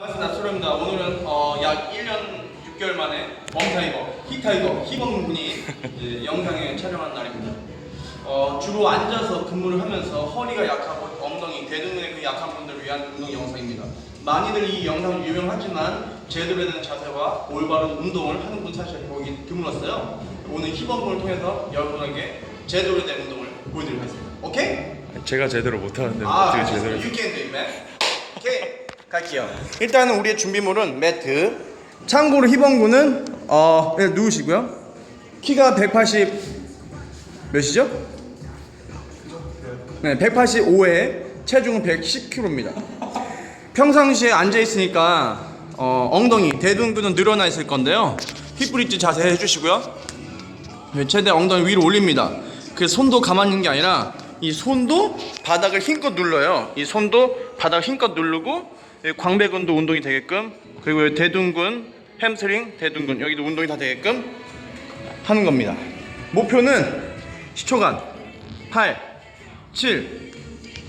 반갑습니다. 수로입니다. 오늘은 어, 약 1년 6개월 만에 멍타이거, 히타이거, 희범군이 이제 영상에 촬영한 날입니다. 어, 주로 앉아서 근무를 하면서 허리가 약하고 엉덩이, 대둔근의 그 약한 분들을 위한 운동 영상입니다. 많이들 이 영상 유명하지만 제대로 된 자세와 올바른 운동을 하는 분 사실 보기 드물었어요. 오늘 희범군을 통해서 여러분에게 제대로 된 운동을 보여드리도록 하겠습니다. 오케이? 제가 제대로 못하는데 아, 어떻게 제대로 You can do it, man. 오케이, 갈게요. 일단은 우리의 준비물은 매트. 참고로 희범군은 어 네, 누우시고요. 키가 180 몇이죠? 네, 185에 체중은 110kg입니다. 평상시에 앉아 있으니까 어, 엉덩이, 대둔근은 늘어나 있을 건데요. 힙브릿지 자세 해주시고요. 네, 최대 엉덩이 위로 올립니다. 그 손도 가만히 있는 게 아니라 이 손도 바닥을 힘껏 눌러요. 이 손도 바닥을 힘껏 누르고 이 광배근도 운동이 되게끔 그리고 이 대둔근, 햄스트링, 대둔근 여기도 운동이 다 되게끔 하는 겁니다. 목표는 10초간 8, 7,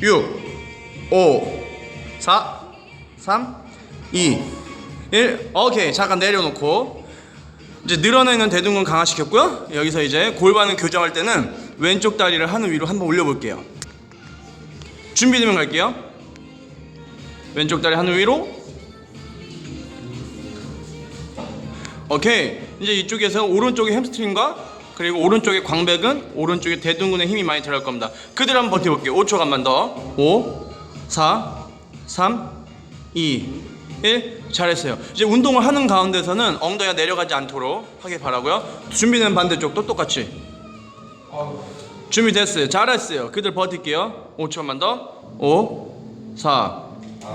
6, 5, 4, 3, 2, 1 오케이 잠깐 내려놓고 이제 늘어나 있는 대둔근 강화시켰고요. 여기서 이제 골반을 교정할 때는 왼쪽 다리를 하늘 위로 한번 올려볼게요. 준비되면 갈게요. 왼쪽 다리 하늘 위로. 오케이. 이제 이쪽에서 오른쪽에 햄스트링과 그리고 오른쪽에 광배근, 오른쪽에 대둔근에 힘이 많이 들어갈 겁니다. 그대로 한번 버텨볼게요. 5초간만 더. 5, 4, 3, 2, 1 잘했어요 이제 운동을 하는 가운데서는 엉덩이가 내려가지 않도록 하길 바라고요 준비된 반대쪽도 똑같이 준비됐어요 잘했어요 그들 버틸게요 5초만 더 5, 4,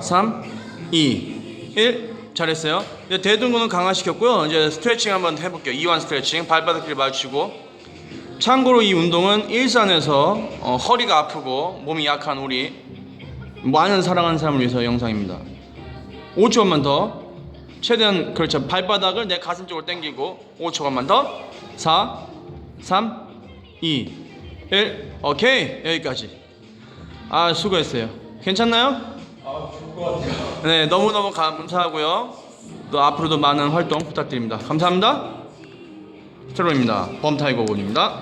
3, 2, 1 잘했어요. 이제 대둔근은 강화시켰고요. 이제 스트레칭 한번 해볼게요. 이완 스트레칭. 발바닥 길을 맞추고. 참고로 이 운동은 일산에서 어, 허리가 아프고 몸이 약한 우리 많은 사랑하는 사람을 위해서 영상입니다. 5초간만 더. 최대한 그렇죠. 발바닥을 내 가슴 쪽으로 당기고 5초간만 더. 4 3 2 1 오케이. 여기까지. 아 수고했어요. 괜찮나요? 네 너무너무 감사하고요. 또 앞으로도 많은 활동 부탁드립니다. 감사합니다. 스트로입니다. 범타이거군입니다